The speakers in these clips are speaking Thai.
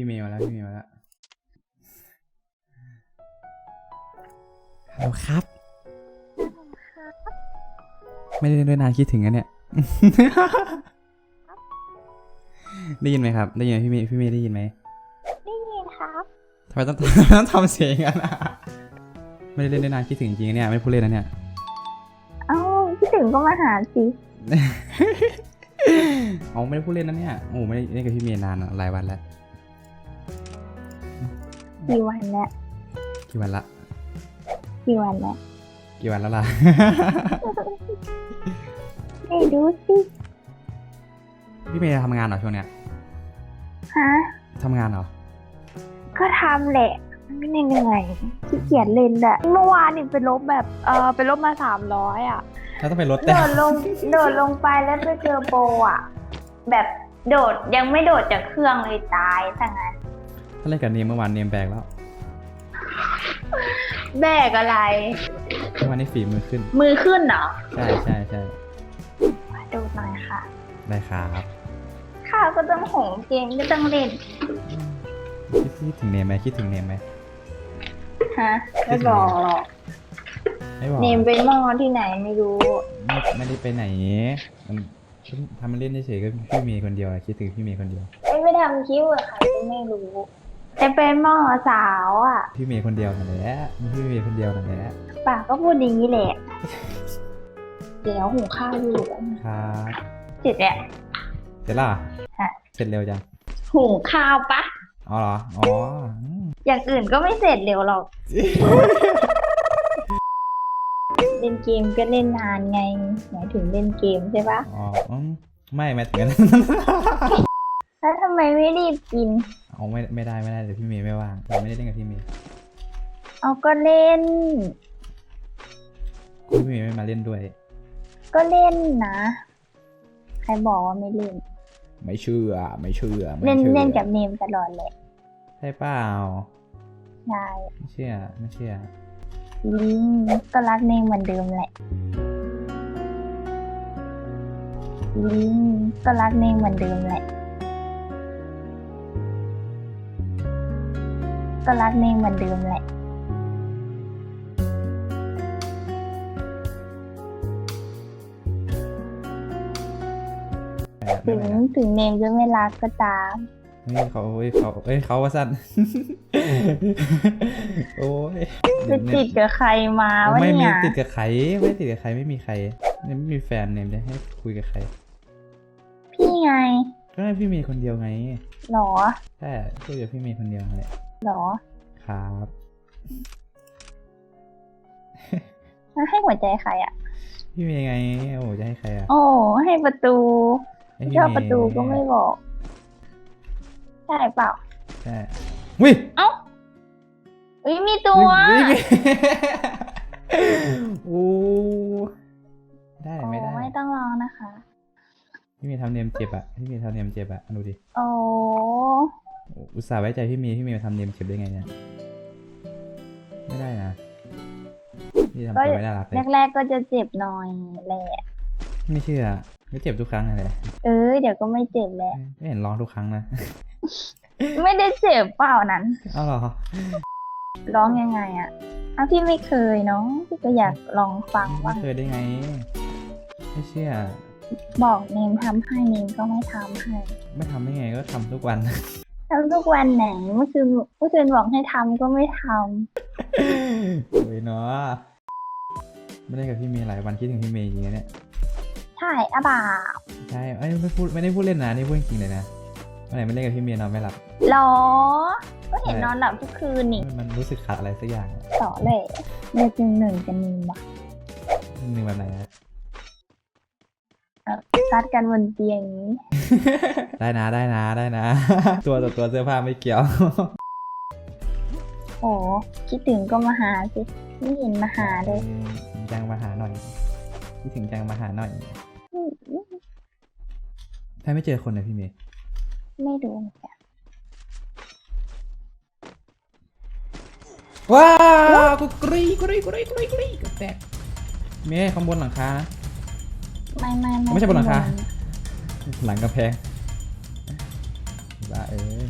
พี่เมย์มาแล้วพี่เมย์มาแล้วฮัลโหลครับ ไม่ได้เล่นด้วยนานคิดถึงอะเนี่ย ได้ยินไหมครับ ได้ยินไหมพี่เมย์พี่เมย์ได้ยินไหมได้ยินครับทำไมต้องต้องทำเสียงกันอะไม่ได้เล่นด้วยนานคิดถึงจริงๆเนี่ยไม่ได้พูดเล่นนะเนี่ยเอ้าพี่ถึงก็มาหาสิเอาไม่ได้พูดเล่นนะเนี่ยโอ้ไม่ได้เล่นกับพี่เมย์นานอะหลายวันแล้ว กี่วันแล้วกี่วันละกี่วันแล้วกี่วันแล้วล่ะ ไม่ดูสิพี่เมย์ทำงานเหรอช่วงเนี้ยฮะทำงานเหรอ ก็ทำแหละ ไม่เหนื่อยขี้เกียจเล่นอะเมื่อวานนี่ไปลบแบบเออไปลบมาสามร้อยอะแล้วต้องไปรถโดแต่ดลงโดดลงไปแล้วไปเจอโปรอะแบบโดดยังไม่โดดจากเครื่องเลยตายทั้งนั้น ถ้าเล่นกับเนมเมื่อวานเนมแบกแล้วแบกอะไร เมื่อวานนี้ฝีมือขึ้น มือขึ้นเหรอใช่ใช่ใช่โดดหน่อยค่ะ ได้ครับ ข้าก็ต้องหงเกมก็ต้องเล่นคิดคิดถึงเนมไหมคิดถึงเนมไหมฮะไม่บอกหรอก ไม่บอกเนมเป็นหม้อที่ไหนไม่รู้ ไม่ไม่ได้ไปไหนมันทำมันเล่นเฉยๆก็พี่เมย์คนเดียวอะคิดถึงพี่เมย์คนเดียว ไม่ไปทำคลิปกับใครก็ไม่รู้ จะเป็นหม้อสาวอะพี่เมย์คนเดียวนั่นแหละมีพี่เมย์คนเดียวนั่นแหละปากก็พูดอย่างนี้แหละ เดี๋ยวหุงข้าวอยู่ครับเสร็จแล้วเสร็จและฮะเสร็จเร็วจังหุงข้าวปะอ๋อเหรอ อ๋ออืมอย่างอื่นก็ไม่เสร็จเร็วหรอก เล่นเกมก็เล่นนานไง หมายถึงเล่นเกมใช่ปะอ๋ออืมไม่ไม่ถึงกันแล้วทำไมไม่รีบกิน เอาไม่ไม่ได้ไม่ได้เดี๋ยวพี่เมย์ไม่ว่างผมไม่ได้เล่นกับพี่เมย์เอาก็เล่น พี่เมย์ไม่มาเล่นด้วย ก็เล่นนะ ใครบอกว่าไม่เล่น ไม่เชื่อไม่เชื่อไม่เล่นชื่อเล่นกับเนมตลอดแหละใช่เปล่าใช่ไม่เชื่อไม่เชื่อลิงก็รักเนมเหมือนเดิมแหละลิงก็รักเนมเหมือนเดิมแหละ ก็รักเนมเหมือนเดิมแหละถึงถึงเนมจะไม่รักก็ตามนี่เขาเอ้ยเขาเอ้ยเขาว่าสั้นโอ้ยจะติดกับใครมาวะไม่มีเนี่ยติดกับใครไม่ติดกับใครไม่มีใครเนี่ยไม่มีแฟนเนี่ยจะให้คุยกับใคร พี่ไงก็ให้พี่เมย์คนเดียวไงหรอ ใช่คุยกับพี่เมย์คนเดียวเลย หรอ ครับแล้วให้หัวใจใครอะ พี่เมย์ไงโอ้จะให้ใครอะ โอ้ให้ประตูให้พี่ชอบเมย์ประตูก็ไม่บอก ใช่เปล่า ใช่วิเอ้าอุ้ยมีตัวพี่เมย์โอ้ได้โอ้ไม่ได้ ไม่ต้องร้องนะคะ พี่เมย์ทำเนียมเจ็บอะ พี่เมย์ทำเนียมเจ็บอะดูดิ โอ้ อุตส่าห์ไว้ใจพี่เมย์พี่เมย์มาทำเนียมเจ็บได้ไงเนี่ย ไม่ได้นะพี่ทำตัวไม่น่ารักเลย แรกๆก็จะเจ็บหน่อยแหละ ไม่เชื่อไม่เจ็บทุกครั้งเลยเออเดี๋ยวก็ไม่เจ็บแหละ ไม่เห็นร้องทุกครั้งนะ ไม่ได้เจ็บเปล่านั้นอ้าวเหรอ ร้องยังไงอะอ้าวพี่ไม่เคยเนาะพี่ก็อยากลองฟังไม่ว่างเคยได้ไง ไม่เชื่อ บอกเนมทำให้เนมก็ไม่ทำให้ ไม่ทำได้ไงก็ทำทุกวัน ทำทุกวันไหนเมื่อคืนเมื่อคืนบอกให้ทำก็ไม่ทำโอ้ยเนาะไม่ได้กับพี่เมย์หลายวันคิดถึงพี่เมย์จริงๆนะเนี่ยใช่อะบ่าใช่เอ้ยไม่พูดไม่ได้พูดเล่นนะนี่พูดจริงๆเลยนะวันไหนไม่เล่นกับพี่เมย์นอนไม่หลับหรอ ก็เห็นนอนหลับทุกคืนนี่มันรู้สึกขาดอะไรสักอย่างต่อเลยเดือนหนึ่งหนึ่งกันนีมว่ะหนึ่งแบบไหนนะ ซัดกันบนเตียงอย่างนี้ ได้นะได้นะได้นะ ตัวต่อตัวเสื้อผ้าไม่เกี่ยว โอ้คิดถึงก็มาหาสิไม่เห็นมาหาเลยจังมาหาหน่อยคิดถึงจังมาหาหน่อยถ้าไม่เจอคนนะพี่เมย์ไม่ดูเหมือนกันว้าวกูกรีกรีกรีกรีกรีกับแตกเมย์ข้างบนหลังคานะ ไม่ไม่ไม่ไม่ใช่บนหลังคาหลังกระแพงบ้าเอ้ย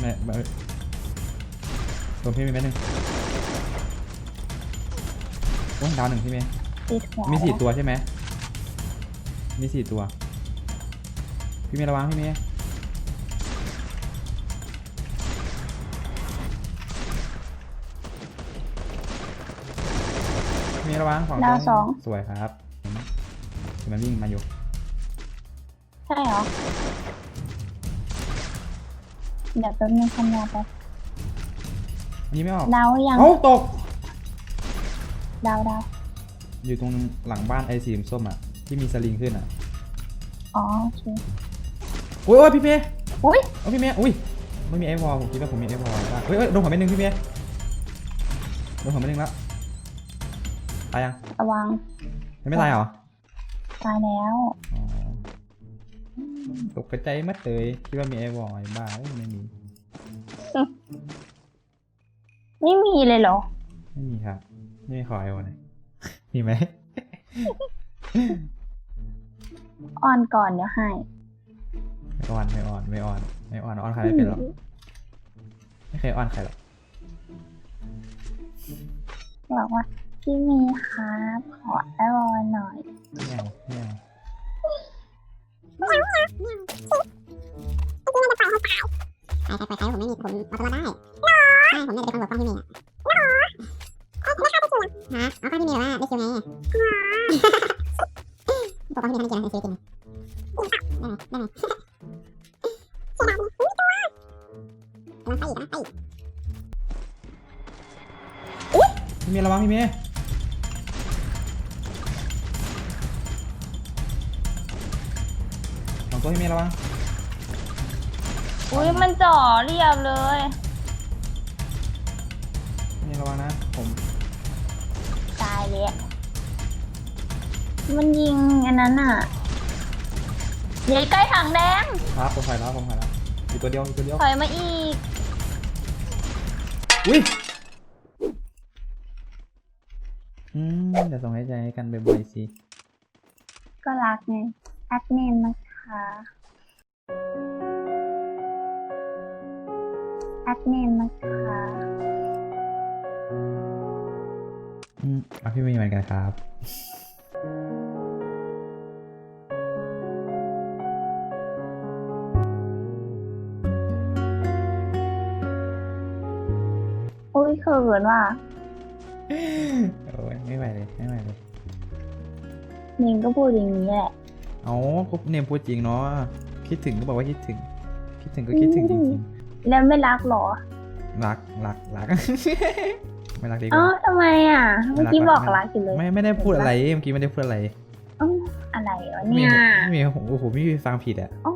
แม่แม่ตัพี่มีแม่หนึ่งโอ้ดาวหนึ่งพี่เมย์มีสี่ตัวใช่ไหมมีสี่ตัว พี่เมย์ระวังพี่เมย์ ระวังฝั่งดาวตรงสอง สวยครับเห็นไหมเห็นมันวิ่งมาอยู่ ใช่เหรอ เดี๋ยวแป๊บนึงคำนวณไปอันนี้ไม่ออกดาวยัง เอ้าตก ดาวดาวอยู่ตรงหลังบ้านไอ้สีส้มอะ ที่มีสลิงขึ้นอะ อ๋อโอเคโอ้ยโอ้ยพี่เมย์อุ้ยเอาพี่เมย์อุ้ยไม่มีไอวอลผมคิดว่าผมมีไอวอลบ้างเฮ้ยเฮ้ยโดนผมไปหนึ่งพี่เมย์โดนผมไปหนึ่งแล้ว ตายยังระวังยังไม่ตายเหรอตายแล้วอ๋อตกกระใจมัดเลยคิดว่ามีไอวอลไอ้บ้าเอ้ยไม่มีไม่มีเลยเหรอ ไม่มีครับไม่มีขอไอวอลหน่อยมีไหมอ่อนก่อนเดี๋ยวให้ไม่อ่อนไม่อ่อนไม่อ่อนไม่อ่อนอ่อนใครไม่เป็นหรอกไม่เคยอ่อนใครหรอกบอกว่า พี่มีครับ ขอแอรอยหน่อยไม่เอาไม่เอาใช่ใช่ใช่ใช่ผมไม่มีผมเอาตัวรอดได้ใช่ผมเนี่ยจะเป็นคนบอกกล้องพี่เมย์อะไม่ฆ่าได้คิวฮะเอากล้องพี่เมย์ว่าได้คิวไงบอกกล้องพี่เมย์ทำไม่เกี่ยวกับชีวิตจริงได้ไหมได้ไหม องตัวพี่เมย์ระวังอุ้ยมันจ่อเรียบเลยพี่เมย์ระวังนะ ผมตายเลยมันยิงอันนั้นอะเดี๋ยวใกล้ถังแดงครับผมถอยแล้วผมถอยแล้วอยู่ตัวเดียวอยู่ตัวเดียวถอยมาอีกอุ้ยอืมเดี๋ยวส่งให้ใจให้กันบ่อยๆสิก็รักไงแอดเนม นะคะแอดเนมนะคะอืมเอาพี่เมย์เหมือนกันครับ อุ้ยเขินว่ะโอ้ยไม่ไหวเลย ไม่ไหวเลย นิงก็พูดอย่างนี้แหละ เอาก็เนมพูดจริงเนาะคิดถึงก็บอกว่าคิดถึง คิดถึงก็คิดถึงจริงแล้วไม่รักเหรอๆรักรักรักไม่รักดีกอ๋อว่าทำไมอะเมื่อกี้ไม่บรัอกกรักอยู่เลยไม่ไม่ได้พูดอะไรเมื่อกี้ไม่ได้พูดอะไรอ้าวอะไรวะไม่เนี่ยไม่มีโอ้โหพี่ฟังผิดอะโอ้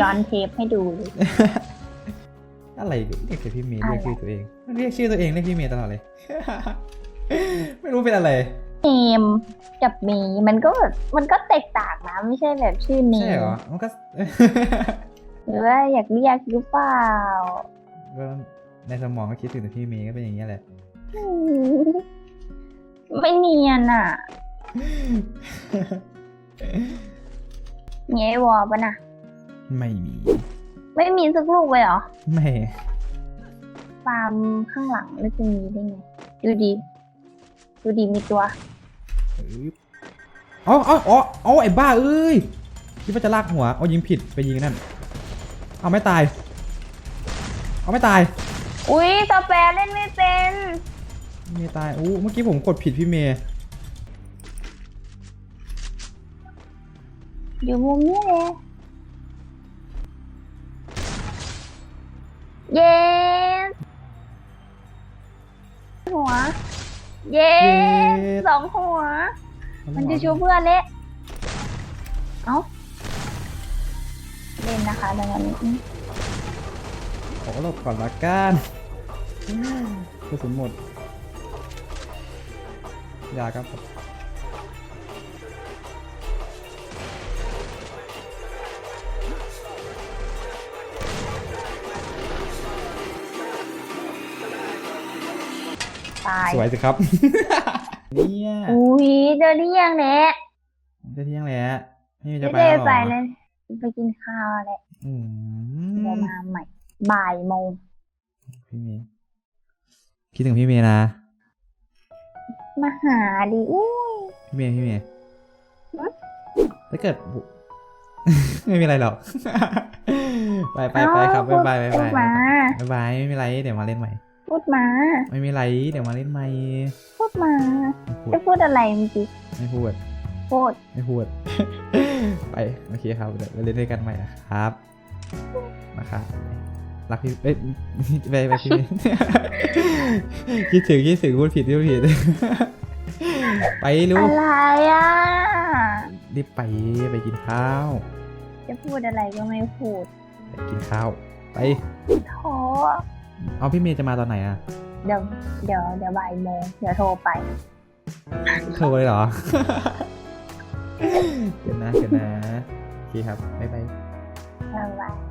ย้อนเทปให้ดูเลยอะไรเรียกแต่พี่เมย์อะไรเรียกชื่อตัวเองเรียกชื่อตัวเองเรียกพี่เมย์ตลอดเลย ไม่รู้เป็นอะไร เนมกับเมย์มันก็แบบมันก็แตกต่างนะไม่ใช่แบบชื่อเนใช่มเหรอ มันก็ หรือว่าอยากเรียกหรือเปล่าก็ในสมองก็คิดถึงแต่พี่เมย์ก็เป็นอย่างนี้ยแหละ อืมไม่เนียนอะมีไอวอลปะนะไม่มี ไม่มีสักลูกเลยเหรอไม่ ฟาร์มข้างหลังแล้วจะมีได้ไง ดูดี ดูดีมีตัว อ๋ออ๋ออ๋ออ๋อไอ้บ้าเอ้ยคิดว่าจะลากหัวเอายิงผิดไปยิงนั่น เอาไม่ตาย เอาไม่ตาย อุ้ยสแปรเล่นไม่เป็นเมย์ตายอู้เมื่อกี้ผมกดผิดพี่เมย์อยู่มุมนี้เลยเย้หัว เย้ สองหัว มันจะชูเพื่อนเละ เอ้า เล่นนะคะดังนั้นขอหลบก่อนละกันกระสุนหมดยาครับ ตายสวยสิครับ เนี่ยอุ้ยเดินที่ยังเนี่ยจะเที่ยงแล้วนี่จะไม่ไปได้แล้วเหรอไปเลยไปกินข้าวแหละอืเดี๋ยวมมาใหม่ บ่ายโมงพี่เมย์คิดถึงพี่เมย์นะ มาหาดิอุ้ย พี่เมย์พี่เมย์ฮะ ถ้าเกิด ไม่มีอะไรหรอก ไปไปไปครับบ๊ายบายบ๊ายพูบาดยมา บ๊ายบายไม่มีไรเดี๋ยวมาเล่นใหม่ พูดมา ไม่มีไร เดี๋ยวมาเล่นใหม่พูดมาไม่พูดจะพูดอะไรเมื่อกี้ไม่พูด พูด ไม่พูด ไป โอเคครับ เดี๋ยวไปเล่นด้วยกันใหม่นะครับ นะครับ รักพี่ เอ้ยไปไปพี่คิดถึงคิดถึงพูดผิดพูดผิด ไปลูอะกไรอะ รีบไปไปกินข้าว จะพูดอะไรก็ไม่พูด ไปกินข้าว ไปโทร เอาพี่เมย์จะมาตอนไหนอะเดี๋ยวเดี๋ยวเดี๋ยวบ่ายโมงเดี๋ยวโทรไปโทรเลยเหรอเกินนะเกินนะโอเคครับบ๊ายบายบ๊ายบาย